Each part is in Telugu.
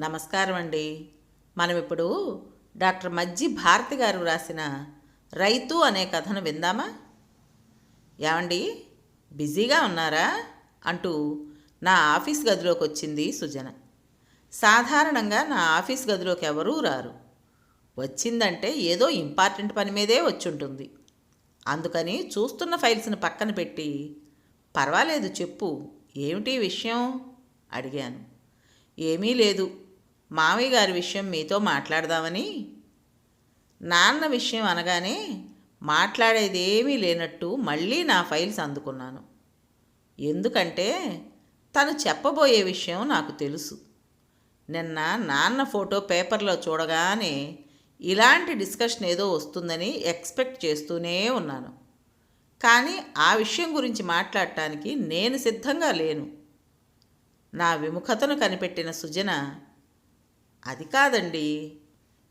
నమస్కారం అండి మనం ఇప్పుడు డాక్టర్ మజ్జి భారతి గారు రాసిన రైతు అనే కథను విందామా? ఏమండి? బిజీగా ఉన్నారా? అంటూ నా ఆఫీస్ గదిలోకి వచ్చింది సుజన. సాధారణంగా నా ఆఫీస్ గదిలోకి ఎవరూ రారు. వచ్చిందంటే ఏదో ఇంపార్టెంట్ పని మీదే వచ్చుంటుంది. అందుకని చూస్తున్న ఫైల్స్ని పక్కన పెట్టి పర్వాలేదు చెప్పు ఏమిటి విషయం? అడిగాను. ఏమీ లేదు. మామయ్య గారి విషయం మీతో మాట్లాడదామని? నాన్న విషయం అనగానే మాట్లాడేదేమీ లేనట్టు మళ్ళీ నా ఫైల్స్ అందుకున్నాను. ఎందుకంటే తను చెప్పబోయే విషయం నాకు తెలుసు. నిన్న నాన్న ఫోటో పేపర్లో చూడగానే ఇలాంటి డిస్కషన్ ఏదో వస్తుందని ఎక్స్పెక్ట్ చేస్తూనే ఉన్నాను. కానీ ఆ విషయం గురించి మాట్లాడటానికి నేను సిద్ధంగా లేను. నా విముఖతను కనిపెట్టిన సుజన అది కాదండి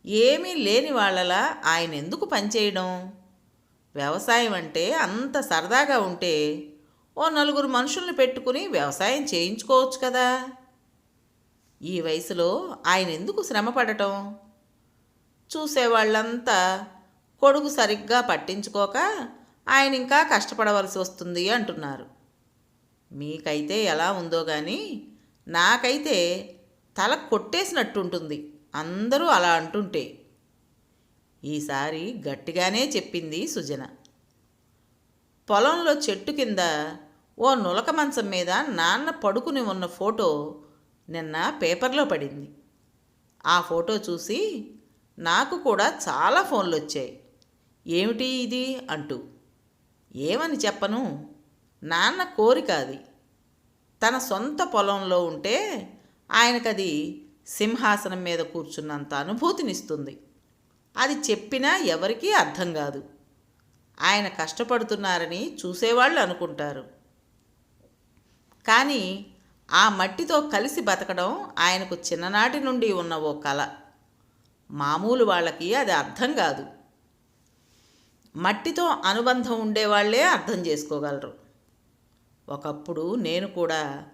ఏమీ లేని వాళ్ళలా ఆయన ఎందుకు పనిచేయడం? వ్యవసాయం అంటే అంత సరదాగా ఉంటే ఓ నలుగురు మనుషుల్ని పెట్టుకుని వ్యవసాయం చేయించుకోవచ్చు కదా? ఈ వయసులో ఆయన ఎందుకు శ్రమ పడటం చూసేవాళ్ళంతా కొడుకు సరిగ్గా పట్టించుకోక ఆయన ఇంకా కష్టపడవలసి వస్తుంది అంటున్నారు. మీకైతే ఎలా ఉందో కానీ నాకైతే తల కొట్టేసినట్టుంటుంది. అందరూ అలా అంటుంటే. ఈసారి గట్టిగానే చెప్పింది సుజన. పొలంలో చెట్టు కింద ఓ నులక మంచం మీద నాన్న పడుకుని ఉన్న ఫోటో నిన్న పేపర్లో పడింది. ఆ ఫోటో చూసి నాకు కూడా చాలా ఫోన్లు వచ్చాయి ఏమిటి ఇది అంటూ. ఏమని చెప్పను? నాన్న కోరిక అది. తన సొంత పొలంలో ఉంటే ఆయనకది సింహాసనం మీద కూర్చున్నంత అనుభూతినిస్తుంది. అది చెప్పినా ఎవరికీ అర్థం కాదు. ఆయన కష్టపడుతున్నారని చూసేవాళ్ళు అనుకుంటారు. కానీ ఆ మట్టితో కలిసి బతకడం ఆయనకు చిన్ననాటి నుండి ఉన్న ఓ కళ మామూలు వాళ్ళకి అది అర్థం కాదు. మట్టితో అనుబంధం ఉండేవాళ్ళే అర్థం చేసుకోగలరు. ఒకప్పుడు నేను కూడా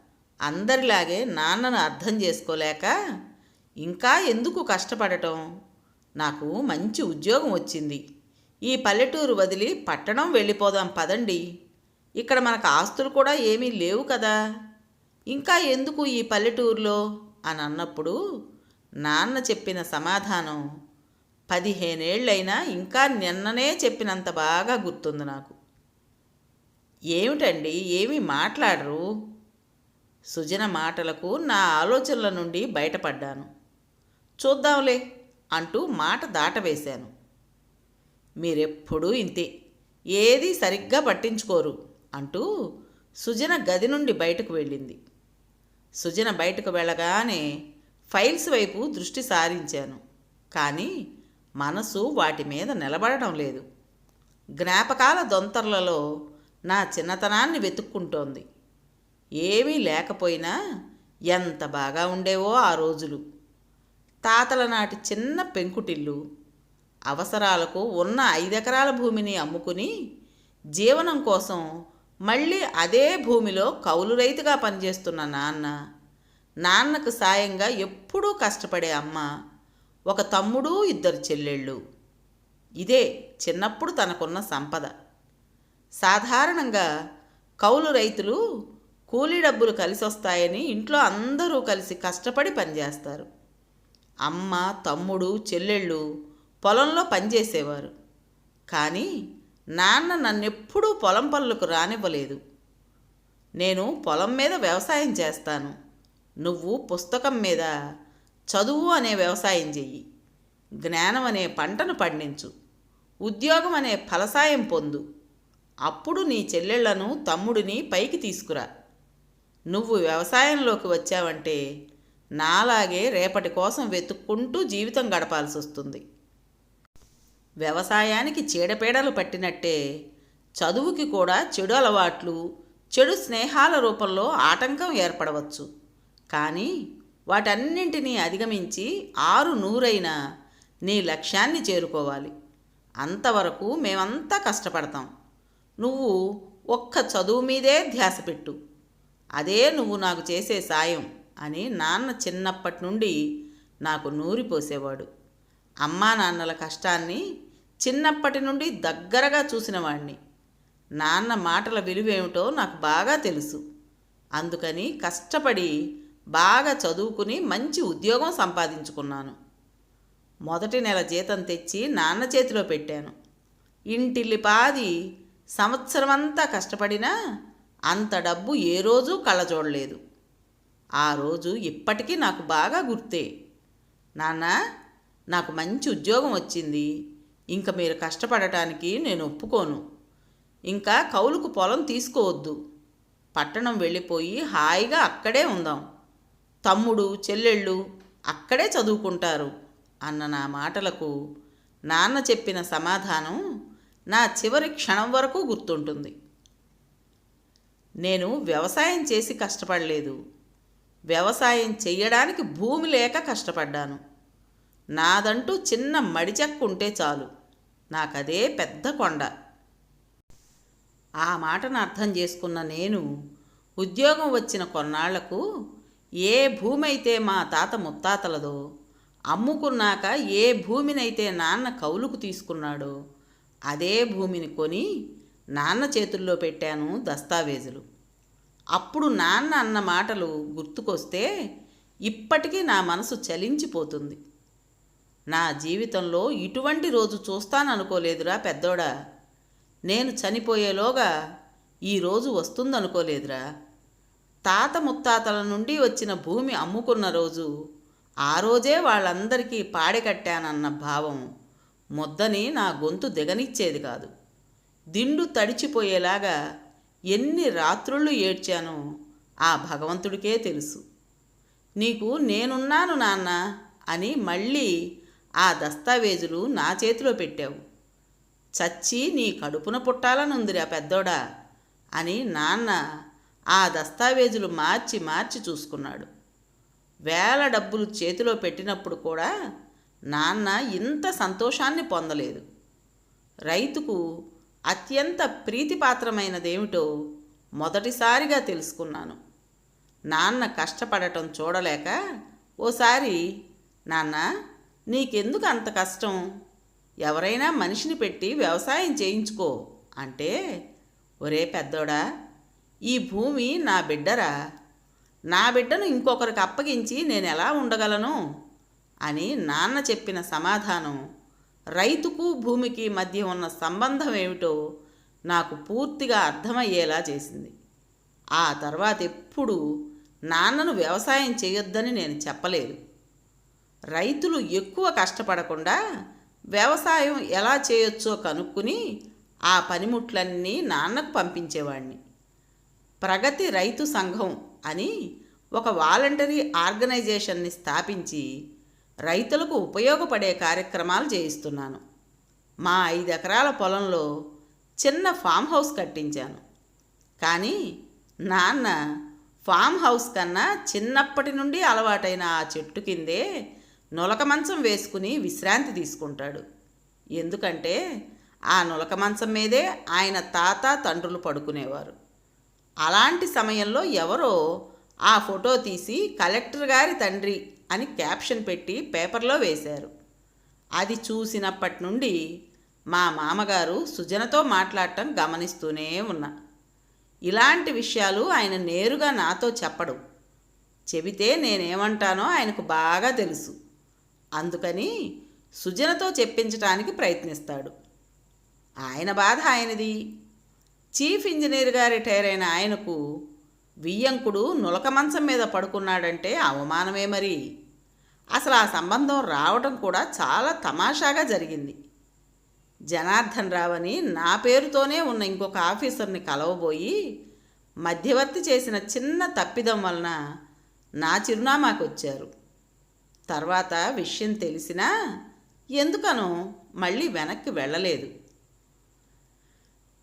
అందరిలాగే నాన్నను అర్థం చేసుకోలేక ఇంకా ఎందుకు కష్టపడటం? నాకు మంచి ఉద్యోగం వచ్చింది. ఈ పల్లెటూరు వదిలి పట్టణం వెళ్ళిపోదాం పదండి. ఇక్కడ మనకు ఆస్తులు కూడా ఏమీ లేవు కదా. ఇంకా ఎందుకు ఈ పల్లెటూరులో? అని అన్నప్పుడు నాన్న చెప్పిన సమాధానం పదిహేనేళ్ళైనా ఇంకా నిన్ననే చెప్పినంత బాగా గుర్తుంది నాకు. ఏమిటండి? ఏమీ మాట్లాడరు. సుజన మాటలకు నా ఆలోచనల నుండి బయటపడ్డాను. చూద్దాంలే అంటూ మాట దాటవేశాను. మీరెప్పుడూ ఇంతే. ఏది సరిగ్గా పట్టించుకోరు అంటూ సుజన గది నుండి బయటకు వెళ్ళింది. సుజన బయటకు వెళ్ళగానే ఫైల్స్ వైపు దృష్టి సారించాను. కానీ మనసు వాటి మీద నిలబడడం లేదు. జ్ఞాపకాల దొంతర్లలో నా చిన్నతనాన్ని వెతుక్కుంటోంది. ఏమీ లేకపోయినా ఎంత బాగా ఉండేవో ఆ రోజులు. తాతల నాటి చిన్న పెంకుటిల్లు అవసరాలకు ఉన్న ఐదెకరాల భూమిని అమ్ముకుని జీవనం కోసం మళ్ళీ అదే భూమిలో కౌలు రైతుగా పనిచేస్తున్న నాన్న నాన్నకు సాయంగా ఎప్పుడూ కష్టపడే అమ్మ ఒక తమ్ముడు ఇద్దరు చెల్లెళ్ళు. ఇదే చిన్నప్పుడు తనకున్న సంపద. సాధారణంగా కౌలు రైతులు కూలీ డబ్బులు కలిసి వస్తాయని ఇంట్లో అందరూ కలిసి కష్టపడి పనిచేస్తారు. అమ్మ తమ్ముడు చెల్లెళ్ళు పొలంలో పనిచేసేవారు. కానీ నాన్న నన్నెప్పుడూ పొలం పనులకు రానివ్వలేదు. నేను పొలం మీద వ్యవసాయం చేస్తాను. నువ్వు పుస్తకం మీద చదువు అనే వ్యవసాయం చెయ్యి. జ్ఞానం అనే పంటను పండించు. ఉద్యోగం అనే ఫలసాయం పొందు. అప్పుడు నీ చెల్లెళ్ళను తమ్ముడిని పైకి తీసుకురా. నువ్వు వ్యవసాయంలోకి వచ్చావంటే నాలాగే రేపటి కోసం వెతుక్కుంటూ జీవితం గడపాల్సి వస్తుంది వ్యవసాయానికి చీడపీడలు పట్టినట్టే చదువుకి కూడా చెడు అలవాట్లు చెడు స్నేహాల రూపంలో ఆటంకం ఏర్పడవచ్చు. కానీ వాటన్నింటినీ అధిగమించి ఆరు నూరైన నీ లక్ష్యాన్ని చేరుకోవాలి. అంతవరకు మేమంతా కష్టపడతాం. నువ్వు ఒక్క చదువు మీదే ధ్యాస పెట్టు. అదే నువ్వు నాకు చేసే సాయం అని నాన్న చిన్నప్పటి నుండి నాకు నూరిపోసేవాడు అమ్మా నాన్నల కష్టాన్ని చిన్నప్పటి నుండి దగ్గరగా చూసినవాడిని నాన్న మాటల విలువేమిటో నాకు బాగా తెలుసు. అందుకని కష్టపడి బాగా చదువుకుని మంచి ఉద్యోగం సంపాదించుకున్నాను. మొదటి నెల జీతం తెచ్చి నాన్న చేతిలో పెట్టాను. ఇంటిల్లిపాది సంవత్సరమంతా కష్టపడినా అంత డబ్బు ఏ రోజు కళ్ళ చూడలేదు ఆ రోజు ఇప్పటికీ నాకు బాగా గుర్తే. నాన్న నాకు మంచి ఉద్యోగం వచ్చింది. ఇంక మీరు కష్టపడటానికి నేను ఒప్పుకోను. ఇంకా కౌలుకు పొలం తీసుకోవద్దు. పట్టణం వెళ్ళిపోయి హాయిగా అక్కడే ఉందాం. తమ్ముడు చెల్లెళ్ళు అక్కడే చదువుకుంటారు అన్న నా మాటలకు నాన్న చెప్పిన సమాధానం నా చివరి క్షణం వరకు గుర్తుంటుంది. నేను వ్యవసాయం చేసి కష్టపడలేదు. వ్యవసాయం చెయ్యడానికి భూమి లేక కష్టపడ్డాను. నాదంటూ చిన్న మడిచెక్కు ఉంటే చాలు. నాకదే పెద్ద కొండ. ఆ మాటను అర్థం చేసుకున్న నేను ఉద్యోగం వచ్చిన కొన్నాళ్ళకు ఏ భూమి అయితే మా తాత ముత్తాతలదో అమ్ముకున్నాక ఏ భూమినైతే నాన్న కౌలుకు తీసుకున్నాడో అదే భూమిని కొని నాన్న చేతుల్లో పెట్టాను దస్తావేజులు. అప్పుడు నాన్న అన్న మాటలు గుర్తుకొస్తే ఇప్పటికీ నా మనసు చలించిపోతుంది. నా జీవితంలో ఇటువంటి రోజు చూస్తాననుకోలేదురా పెద్దోడా. నేను చనిపోయేలోగా ఈ రోజు వస్తుందనుకోలేదురా. తాత ముత్తాతల నుండి వచ్చిన భూమి అమ్ముకున్న రోజు ఆ రోజే వాళ్ళందరికీ పాడెకట్టానన్న భావం ముద్దని నా గొంతు దిగనిచ్చేది కాదు. దిండు తడిచిపోయేలాగా ఎన్ని రాత్రుళ్ళు ఏడ్చానో ఆ భగవంతుడికే తెలుసు. నీకు నేనున్నాను నాన్న అని మళ్ళీ ఆ దస్తావేజులు నా చేతిలో పెట్టావు. చచ్చి నీ కడుపున పుట్టాలనుందిరా పెద్దోడా అని నాన్న ఆ దస్తావేజులు మార్చి మార్చి చూసుకున్నాడు. వేల డబ్బులు చేతిలో పెట్టినప్పుడు కూడా నాన్న ఇంత సంతోషాన్ని పొందలేదు. రైతుకు అత్యంత ప్రీతిపాత్రమైనదేమిటో మొదటిసారిగా తెలుసుకున్నాను. నాన్న కష్టపడటం చూడలేక ఓసారి నాన్న నీకెందుకు అంత కష్టం? ఎవరైనా మనిషిని పెట్టి వ్యవసాయం చేయించుకో అంటే ఒరే పెద్దోడా ఈ భూమి నా బిడ్డరా. నా బిడ్డను ఇంకొకరికి అప్పగించి నేను ఎలా ఉండగలను? అని నాన్న చెప్పిన సమాధానం రైతుకు భూమికి మధ్య ఉన్న సంబంధం ఏమిటో నాకు పూర్తిగా అర్థమయ్యేలా చేసింది. ఆ తర్వాత ఎప్పుడు నాన్నను వ్యవసాయం చేయొద్దని నేను చెప్పలేదు. రైతులు ఎక్కువ కష్టపడకుండా వ్యవసాయం ఎలా చేయొచ్చో కనుక్కుని ఆ పనిముట్లన్నీ నాన్నకు పంపించేవాడిని ప్రగతి రైతు సంఘం అని ఒక వాలంటరీ ఆర్గనైజేషన్ని స్థాపించి రైతులకు ఉపయోగపడే కార్యక్రమాలు చేయిస్తున్నాను. మా ఐదు ఎకరాల పొలంలో చిన్న ఫామ్ హౌస్ కట్టించాను. కానీ నాన్న ఫామ్ హౌస్ కన్నా చిన్నప్పటి నుండి అలవాటైన ఆ చెట్టు కిందే నులక మంచం వేసుకుని విశ్రాంతి తీసుకుంటాడు. ఎందుకంటే ఆ నులక మంచం మీదే ఆయన తాత తండ్రులు పడుకునేవారు. అలాంటి సమయంలో ఎవరో ఆ ఫోటో తీసి కలెక్టర్ గారి తండ్రి అని క్యాప్షన్ పెట్టి పేపర్లో వేశారు. అది చూసినప్పటి నుండి మా మామగారు సుజనతో మాట్లాడటం గమనిస్తూనే ఉన్నా. ఇలాంటి విషయాలు ఆయన నేరుగా నాతో చెప్పడు. చెబితే నేనేమంటానో ఆయనకు బాగా తెలుసు. అందుకని సుజనతో చెప్పించటానికి ప్రయత్నిస్తాడు. ఆయన బాధ ఆయనది. చీఫ్ ఇంజనీర్గా రిటైర్ అయిన ఆయనకు వియ్యంకుడు నులక మంచం మీద పడుకున్నాడంటే అవమానమే మరి. అసలు ఆ సంబంధం రావడం కూడా చాలా తమాషాగా జరిగింది. జనార్దన్ రావని నా పేరుతోనే ఉన్న ఇంకొక ఆఫీసర్ని కలవబోయి మధ్యవర్తి చేసిన చిన్న తప్పిదం వలన నా చిరునామాకు వచ్చారు తర్వాత విషయం తెలిసినా ఎందుకనో మళ్ళీ వెనక్కి వెళ్ళలేదు.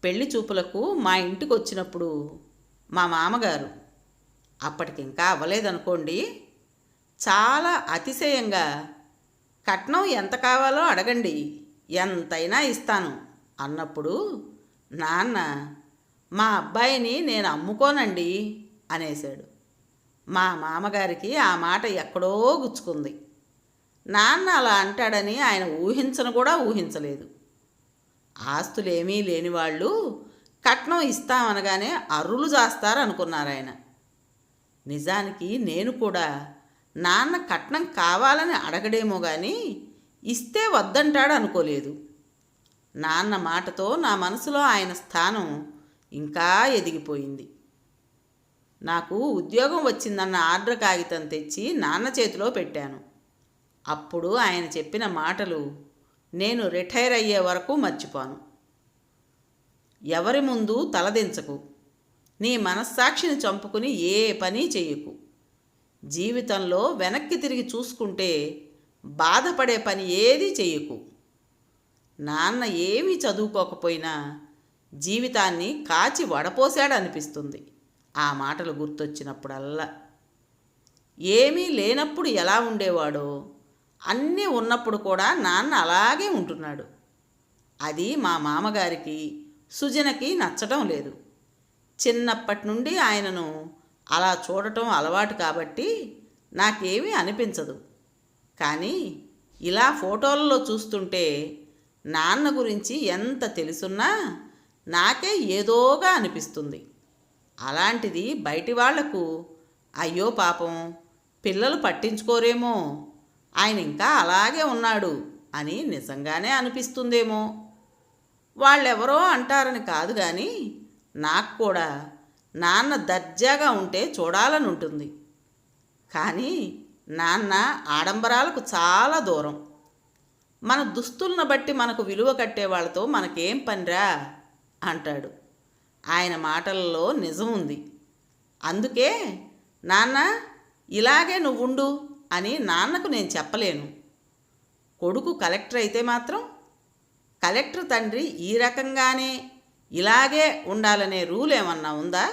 పెళ్ళి చూపులకు మా ఇంటికి వచ్చినప్పుడు మా మామగారు. అప్పటికింకా అవ్వలేదనుకోండి చాలా అతిశయంగా కట్నం ఎంత కావాలో అడగండి ఎంతైనా ఇస్తాను అన్నప్పుడు నాన్న మా అబ్బాయిని నేను అమ్ముకోనండి అనేశాడు. మా మామగారికి ఆ మాట ఎక్కడో గుచ్చుకుంది. నాన్న అలా అంటాడని ఆయన ఊహించను కూడా ఊహించలేదు. ఆస్తులేమీ లేని వాళ్ళు కట్నం ఇస్తామనగానే అర్రులు చేస్తారు అనుకున్నారు ఆయన నిజానికి నేను కూడా నాన్న కట్నం కావాలని అడగడేమో కానీ ఇస్తే వద్దంటాడు అనుకోలేదు నాన్న మాటతో నా మనసులో ఆయన స్థానం ఇంకా ఎదిగిపోయింది. నాకు ఉద్యోగం వచ్చిందన్న ఆర్డర్ కాగితం తెచ్చి నాన్న చేతిలో పెట్టాను. అప్పుడు ఆయన చెప్పిన మాటలు నేను రిటైర్ అయ్యే వరకు మర్చిపోను. ఎవరి ముందు తలదించకు నీ మనస్సాక్షిని చంపుకుని ఏ పని చెయ్యకు. జీవితంలో వెనక్కి తిరిగి చూసుకుంటే బాధపడే పని ఏదీ చెయ్యకు. నాన్న ఏమీ చదువుకోకపోయినా జీవితాన్ని కాచి వడపోశాడనిపిస్తుంది. ఆ మాటలు గుర్తొచ్చినప్పుడల్లా. ఏమీ లేనప్పుడు ఎలా ఉండేవాడో అన్నీ ఉన్నప్పుడు కూడా నాన్న అలాగే ఉంటున్నాడు. అది మా మామగారికి సుజనకి నచ్చడం లేదు. చిన్నప్పటి నుండి ఆయనను అలా చూడటం అలవాటు కాబట్టి నాకేమీ అనిపించదు. కానీ ఇలా ఫోటోలలో చూస్తుంటే నాన్న గురించి ఎంత తెలుసున్నా నాకే ఏదోగా అనిపిస్తుంది. అలాంటిది బయటి వాళ్ళకు అయ్యో పాపం పిల్లలు పట్టించుకోరేమో ఆయన ఇంకా అలాగే ఉన్నాడు అని నిజంగానే అనిపిస్తుందేమో. వాళ్ళెవరో అంటారని కాదు కానీ నాకు కూడా నాన్న దర్జాగా ఉంటే చూడాలని ఉంటుంది. కానీ నాన్న ఆడంబరాలకు చాలా దూరం. మన దుస్తులను బట్టి మనకు విలువ కట్టే వాళ్ళతో మనకేం పనిరా? అంటాడు. ఆయన మాటలలో నిజం ఉంది. అందుకే నాన్న ఇలాగే నువ్వుండు అని నాన్నకు నేను చెప్పలేను. కొడుకు కలెక్టర్ అయితే మాత్రం కలెక్టర్ తండ్రి ఈ రకంగానే ఇలాగే ఉండాలనే రూల్ ఏమన్నా ఉందా?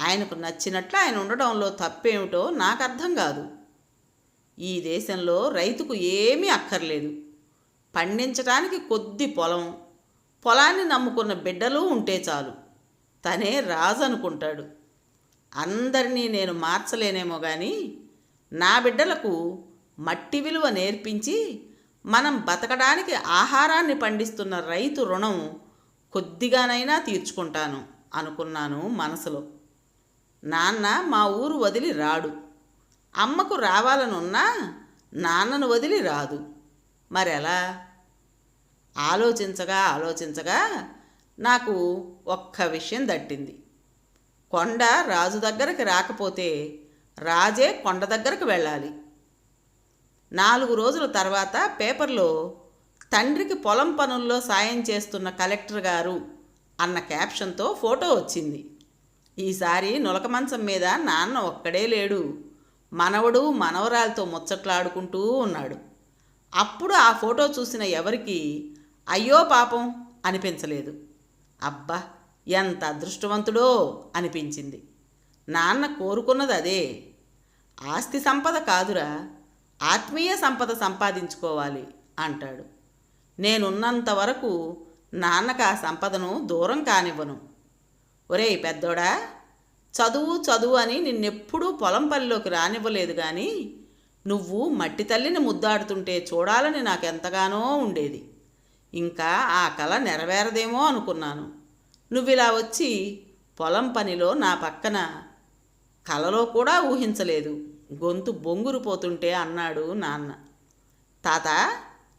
ఆయనకు నచ్చినట్లు ఆయన ఉండడంలో తప్పేమిటో నాకు అర్థం కాదు. ఈ దేశంలో రైతుకు ఏమీ అక్కర్లేదు. పండించడానికి కొద్ది పొలం పొలాన్ని నమ్ముకున్న బిడ్డలు ఉంటే చాలు. తనే రాజు అనుకుంటాడు అందరినీ నేను మార్చలేనేమో కానీ నా బిడ్డలకు మట్టి విలువ నేర్పించి మనం బతకడానికి ఆహారాన్ని పండిస్తున్న రైతు రుణం కొద్దిగానైనా తీర్చుకుంటాను అనుకున్నాను మనసులో. నాన్న మా ఊరు వదిలి రాడు. అమ్మకు రావాలనున్నా నాన్నను వదిలి రాదు. మరెలా? ఆలోచించగా ఆలోచించగా నాకు ఒక్క విషయం దట్టింది. కొండ రాజు దగ్గరికి రాకపోతే రాజే కొండ దగ్గరకు వెళ్ళాలి. నాలుగు రోజుల తర్వాత పేపర్లో తండ్రికి పొలం పనుల్లో సాయం చేస్తున్న కలెక్టర్ గారు అన్న క్యాప్షన్తో ఫోటో వచ్చింది. ఈసారి నులక మంచం మీద నాన్న ఒక్కడే లేడు. మనవడు మనవరాలతో ముచ్చట్లాడుకుంటూ ఉన్నాడు. అప్పుడు ఆ ఫోటో చూసిన ఎవరికి అయ్యో పాపం అనిపించలేదు. అబ్బా ఎంత అదృష్టవంతుడో అనిపించింది. నాన్న కోరుకున్నది అదే. ఆస్తి సంపద కాదురా. ఆత్మీయ సంపద సంపాదించుకోవాలి అంటాడు. నేనున్నంత వరకు నాన్నకు ఆ సంపదను దూరం కానివ్వను. ఒరేయ్ పెద్దోడా చదువు చదువు అని నిన్నెప్పుడూ పొలం పనిలోకి రానివ్వలేదు కానీ నువ్వు మట్టి తల్లిని ముద్దాడుతుంటే చూడాలని నాకెంతగానో ఉండేది. ఇంకా ఆ కళ నెరవేరదేమో అనుకున్నాను. నువ్విలా వచ్చి పొలం పనిలో నా పక్కన కలలో కూడా ఊహించలేదు. గొంతు బొంగురు పోతుంటే అన్నాడు నాన్న. తాత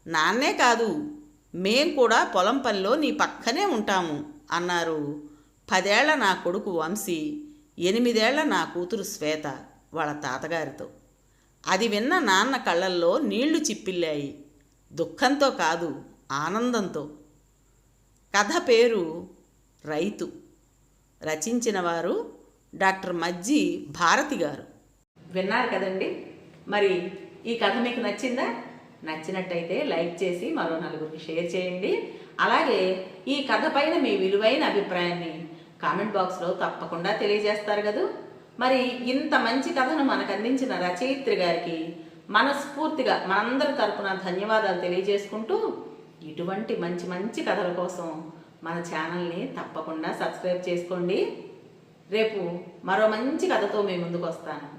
నాన్నే కాదు మేం కూడా పొలం పనిలో నీ పక్కనే ఉంటాము అన్నారు. పదేళ్ళ నా కొడుకు వంశీ ఎనిమిదేళ్ళ నా కూతురు శ్వేత వాళ్ళ తాతగారితో. అది విన్న నాన్న కళ్ళల్లో నీళ్ళు చిప్పిల్లాయి. దుఃఖంతో కాదు ఆనందంతో. కథ పేరు రైతు. రచించిన వారు డాక్టర్ మజ్జి భారతి గారు. విన్నారు కదండి? మరి ఈ కథ మీకు నచ్చిందా? నచ్చినట్టయితే లైక్ చేసి మరో నలుగురికి షేర్ చేయండి. అలాగే ఈ కథ పైన మీ విలువైన అభిప్రాయాన్ని కామెంట్ బాక్స్లో తప్పకుండా తెలియజేస్తారు కదూ. మరి ఇంత మంచి కథను మనకు అందించిన రచయిత్రి గారికి మనస్ఫూర్తిగా మనందరి తరపున ధన్యవాదాలు తెలియజేసుకుంటూ ఇటువంటి మంచి మంచి కథల కోసం మన ఛానల్ని తప్పకుండా సబ్స్క్రైబ్ చేసుకోండి. రేపు మరో మంచి కథతో మీ ముందుకు వస్తాను.